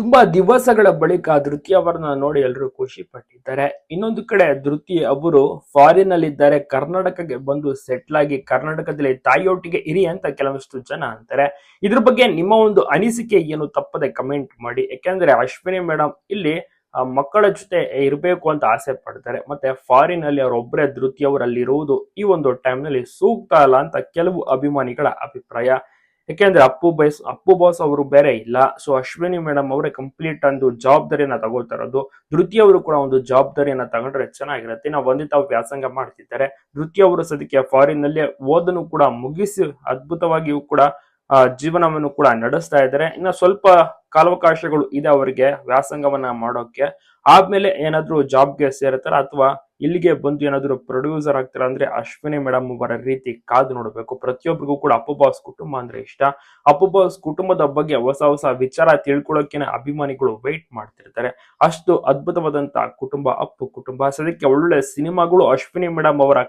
ತುಂಬಾ ದಿವಸಗಳ ಬಳಿಕ ಧೃತಿ ಅವರನ್ನ ನೋಡಿ ಎಲ್ಲರೂ ಖುಷಿ ಪಟ್ಟಿದ್ದಾರೆ. ಇನ್ನೊಂದು ಕಡೆ ಧೃತಿ ಅವರು ಫಾರಿನ್ ಅಲ್ಲಿ ಇದ್ದಾರೆ ಕರ್ನಾಟಕಕ್ಕೆ ಬಂದು ಸೆಟ್ಲ್ ಆಗಿ ಕರ್ನಾಟಕದಲ್ಲಿ ತಾಯಿಯೊಟ್ಟಿಗೆ ಇರಿ ಅಂತ ಕೆಲವಷ್ಟು ಜನ ಅಂತಾರೆ. ಇದ್ರ ಬಗ್ಗೆ ನಿಮ್ಮ ಒಂದು ಅನಿಸಿಕೆ ಏನು ತಪ್ಪದೆ ಕಮೆಂಟ್ ಮಾಡಿ. ಯಾಕೆಂದ್ರೆ ಅಶ್ವಿನಿ ಮೇಡಮ್ ಇಲ್ಲಿ ಮಕ್ಕಳ ಜೊತೆ ಇರಬೇಕು ಅಂತ ಆಸೆ ಪಡ್ತಾರೆ. ಮತ್ತೆ ಫಾರಿನ್ ಅಲ್ಲಿ ಅವರೊಬ್ಬರೇ ಧೃತಿ ಅವರಲ್ಲಿ ಇರುವುದು ಈ ಒಂದು ಟೈಮ್ನಲ್ಲಿ ಸೂಕ್ತ ಅಲ್ಲ ಅಂತ ಕೆಲವು ಅಭಿಮಾನಿಗಳ ಅಭಿಪ್ರಾಯ. ಯಾಕೆಂದ್ರೆ ಅಪ್ಪು ಬೈಸ್, ಅಪ್ಪು ಬಾಸ್ ಅವರು ಬೇರೆ ಇಲ್ಲ. ಸೊ ಅಶ್ವಿನಿ ಮೇಡಮ್ ಅವರೇ ಕಂಪ್ಲೀಟ್ ಒಂದು ಜವಾಬ್ದಾರಿಯನ್ನ ತಗೊಳ್ತಾ ಇರೋದು. ಧೃತಿ ಅವರು ಕೂಡ ಒಂದು ಜವಾಬ್ದಾರಿಯನ್ನ ತಗೊಂಡ್ರೆ ಚೆನ್ನಾಗಿರುತ್ತೆ. ನಾವು ಒಂದೇ ತಾವು ವ್ಯಾಸಂಗ ಮಾಡ್ತಿದ್ದಾರೆ. ಧೃತಿ ಅವರು ಸದ್ಯಕ್ಕೆ ಫಾರಿನ್ನಲ್ಲಿ ಓದನ್ನು ಕೂಡ ಮುಗಿಸಿ ಅದ್ಭುತವಾಗಿಯೂ ಕೂಡ ಜೀವನವನ್ನು ಕೂಡ ನಡೆಸ್ತಾ ಇದ್ದಾರೆ. ಇನ್ನು ಸ್ವಲ್ಪ ಕಾಲಾವಕಾಶಗಳು ಇದೆ ಅವರಿಗೆ ವ್ಯಾಸಂಗವನ್ನ ಮಾಡೋಕೆ. ಆದ್ಮೇಲೆ ಏನಾದ್ರೂ ಜಾಬ್ಗೆ ಸೇರತ್ತಾರ ಅಥವಾ ಇಲ್ಲಿಗೆ ಬಂದು ಏನಾದ್ರು ಪ್ರೊಡ್ಯೂಸರ್ ಆಗ್ತಾರ ಅಂದ್ರೆ ಅಶ್ವಿನಿ ಮೇಡಮ್ ಅವರ ರೀತಿ ಕಾದು ನೋಡಬೇಕು. ಪ್ರತಿಯೊಬ್ಬರಿಗೂ ಕೂಡ ಅಪ್ಪು ಬಾಸ್ ಕುಟುಂಬ ಅಂದ್ರೆ ಇಷ್ಟ. ಅಪ್ಪು ಬಾಸ್ ಕುಟುಂಬದ ಬಗ್ಗೆ ಹೊಸ ಹೊಸ ವಿಚಾರ ತಿಳ್ಕೊಳ್ಳೋಕೆ ಅಭಿಮಾನಿಗಳು ವೆಯ್ಟ್ ಮಾಡ್ತಿರ್ತಾರೆ. ಅಷ್ಟು ಅದ್ಭುತವಾದಂತಹ ಕುಟುಂಬ, ಅಪ್ಪು ಕುಟುಂಬ. ಸದ್ಯಕ್ಕೆ ಒಳ್ಳೆ ಸಿನಿಮಾಗಳು ಅಶ್ವಿನಿ ಮೇಡಮ್ ಅವರ